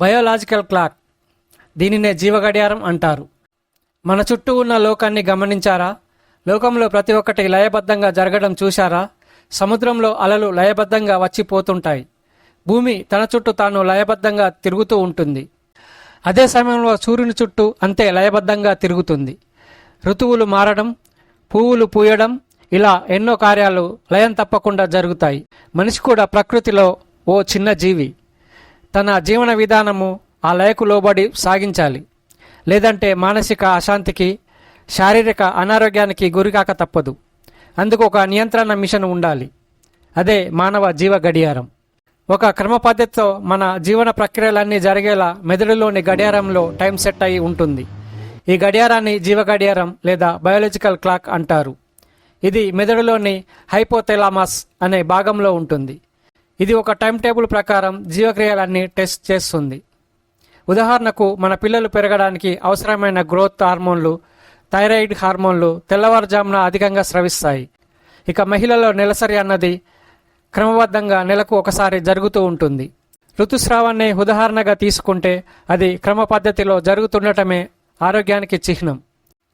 Biological clock. దీనినే జీవగడియారం అంటారు. మన చుట్టూ ఉన్న లోకాన్ని గమనించారా? లోకంలో ప్రతి ఒక్కటి లయబద్ధంగా జరగడం చూశారా? సముద్రంలో అలలు లయబద్ధంగా వచ్చిపోతుంటాయి. భూమి తన చుట్టూ తాను లయబద్ధంగా తిరుగుతూ ఉంటుంది. అదే సమయంలో సూర్యుని చుట్టూ అంతే లయబద్ధంగా తిరుగుతుంది. ఋతువులు మారడం పువ్వులు పూయడం ఇలా ఎన్నో కార్యాలు లయం తప్పకుండా జరుగుతాయి. మనిషి కూడా ప్రకృతిలో ఓ చిన్న జీవి. తన జీవన విధానము ఆ లయకు లోబడి సాగించాలి. లేదంటే మానసిక అశాంతికి శారీరక అనారోగ్యానికి గురికాక తప్పదు. అందుకు ఒక నియంత్రణ మిషన్ ఉండాలి. అదే మానవ జీవ గడియారం. ఒక క్రమ పద్ధతితో మన జీవన ప్రక్రియలన్నీ జరిగేలా మెదడులోని గడియారంలో టైం సెట్ అయి ఉంటుంది. ఈ గడియారాన్ని జీవ గడియారం లేదా బయాలజికల్ క్లాక్ అంటారు. ఇది మెదడులోని హైపోథెలామస్ అనే భాగంలో ఉంటుంది. ఇది ఒక టైం టేబుల్ ప్రకారం జీవక్రియలన్నీ టెస్ట్ చేస్తుంది. ఉదాహరణకు మన పిల్లలు పెరగడానికి అవసరమైన గ్రోత్ హార్మోన్లు థైరాయిడ్ హార్మోన్లు తెల్లవారుజామున అధికంగా స్రవిస్తాయి. ఇక మహిళలో నెలసరి అన్నది క్రమబద్ధంగా నెలకు ఒకసారి జరుగుతూ ఉంటుంది. ఋతుస్రావాన్ని ఉదాహరణగా తీసుకుంటే అది క్రమ పద్ధతిలో జరుగుతుండటమే ఆరోగ్యానికి చిహ్నం.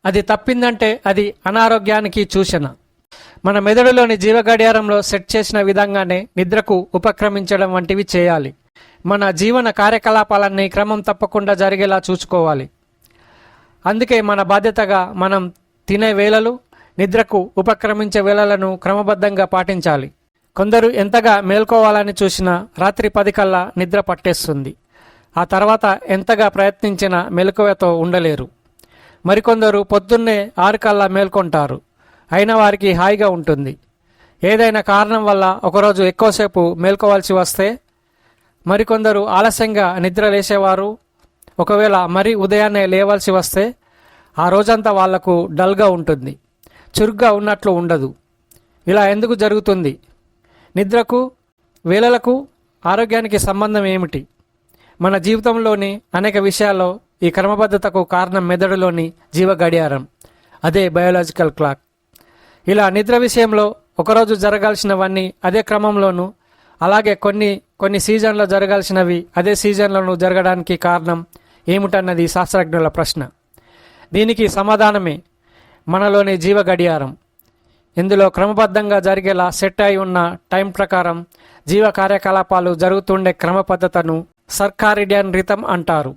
అది తప్పిందంటే అది అనారోగ్యానికి సూచన. మన మెదడులోని జీవ గడియారంలో సెట్ చేసిన విధంగానే నిద్రకు ఉపక్రమించడం వంటివి చేయాలి. మన జీవన కార్యకలాపాలన్నీ క్రమం తప్పకుండా జరిగేలా చూసుకోవాలి. అందుకే మన బాధ్యతగా మనం తినే వేళలు నిద్రకు ఉపక్రమించే వేళలను క్రమబద్ధంగా పాటించాలి. కొందరు ఎంతగా మేల్కోవాలని చూసినా రాత్రి పది కల్లా నిద్ర పట్టేస్తుంది. ఆ తర్వాత ఎంతగా ప్రయత్నించినా మెలకువతో ఉండలేరు. మరికొందరు పొద్దున్నే ఆరు కల్లా మేల్కొంటారు. అయిన వారికి హాయిగా ఉంటుంది. ఏదైనా కారణం వల్ల ఒకరోజు ఎక్కువసేపు మేల్కోవాల్సి వస్తే మరికొందరు ఆలస్యంగా నిద్ర లేసేవారు ఒకవేళ మరీ ఉదయాన్నే లేవాల్సి వస్తే ఆ రోజంతా వాళ్ళకు డల్గా ఉంటుంది. చురుగ్గా ఉన్నట్లు ఉండదు. ఇలా ఎందుకు జరుగుతుంది? నిద్రకు వేళలకు ఆరోగ్యానికి సంబంధం ఏమిటి? మన జీవితంలోని అనేక విషయాల్లో ఈ క్రమబద్ధతకు కారణం మెదడులోని జీవ గడియారం అదే బయోలాజికల్ క్లాక్. ఇలా నిద్ర విషయంలో ఒకరోజు జరగాల్సినవన్నీ అదే క్రమంలోనూ అలాగే కొన్ని కొన్ని సీజన్లో జరగాల్సినవి అదే సీజన్లోనూ జరగడానికి కారణం ఏమిటన్నది శాస్త్రజ్ఞుల ప్రశ్న. దీనికి సమాధానమే మనలోని జీవ గడియారం ఇందులో క్రమబద్ధంగా జరిగేలా సెట్ అయి ఉన్న టైం ప్రకారం జీవ కార్యకలాపాలు జరుగుతుండే క్రమ పద్ధతను సర్కారిడియన్ రితం అంటారు.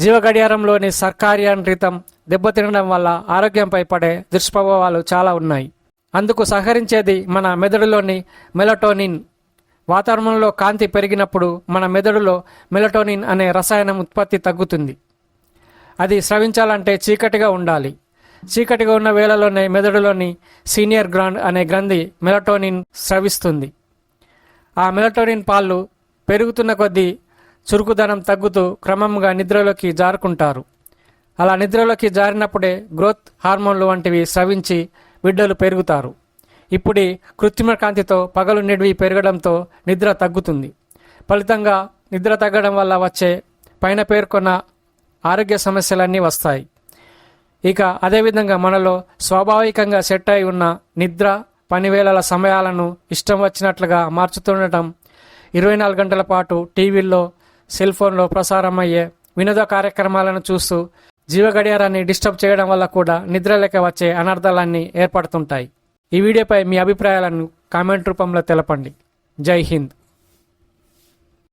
జీవ గడియారంలోని సర్కారియాన్ రితం దెబ్బతినడం వల్ల ఆరోగ్యంపై పడే దుష్ప్రభావాలు చాలా ఉన్నాయి. అందుకు సహకరించేది మన మెదడులోని మెలటోనిన్. వాతావరణంలో కాంతి పెరిగినప్పుడు మన మెదడులో మెలటోనిన్ అనే రసాయనం ఉత్పత్తి తగ్గుతుంది. అది స్రవించాలంటే చీకటిగా ఉండాలి. చీకటిగా ఉన్న వేళలోనే మెదడులోని సీనియర్ గ్రాండ్ అనే గ్రంథి మెలటోనిన్ స్రవిస్తుంది. ఆ మెలటోనిన్ పాళ్ళు పెరుగుతున్న కొద్దీ చురుకుదనం తగ్గుతూ క్రమంగా నిద్రలోకి జారుకుంటారు. అలా నిద్రలోకి జారినప్పుడే గ్రోత్ హార్మోన్లు వంటివి స్రవించి బిడ్డలు పెరుగుతారు. ఇప్పుడు కృత్రిమ కాంతితో పగలు నిడివి పెరగడంతో నిద్ర తగ్గుతుంది. ఫలితంగా నిద్ర తగ్గడం వల్ల వచ్చే పైన పేర్కొన్న ఆరోగ్య సమస్యలన్నీ వస్తాయి. ఇక అదేవిధంగా మనలో స్వాభావికంగా సెట్ అయి ఉన్న నిద్ర పనివేళల సమయాలను ఇష్టం వచ్చినట్లుగా మార్చుతుండటం ఇరవై నాలుగు గంటల పాటు టీవీల్లో సెల్ ఫోన్లో ప్రసారమయ్యే వినోద కార్యక్రమాలను చూస్తూ జీవ గడియారాన్ని డిస్టర్బ్ చేయడం వల్ల కూడా నిద్రలేక వచ్చే అనర్థాలన్నీ ఏర్పడుతుంటాయి. ఈ వీడియోపై మీ అభిప్రాయాలను కామెంట్ రూపంలో తెలపండి. జై హింద్.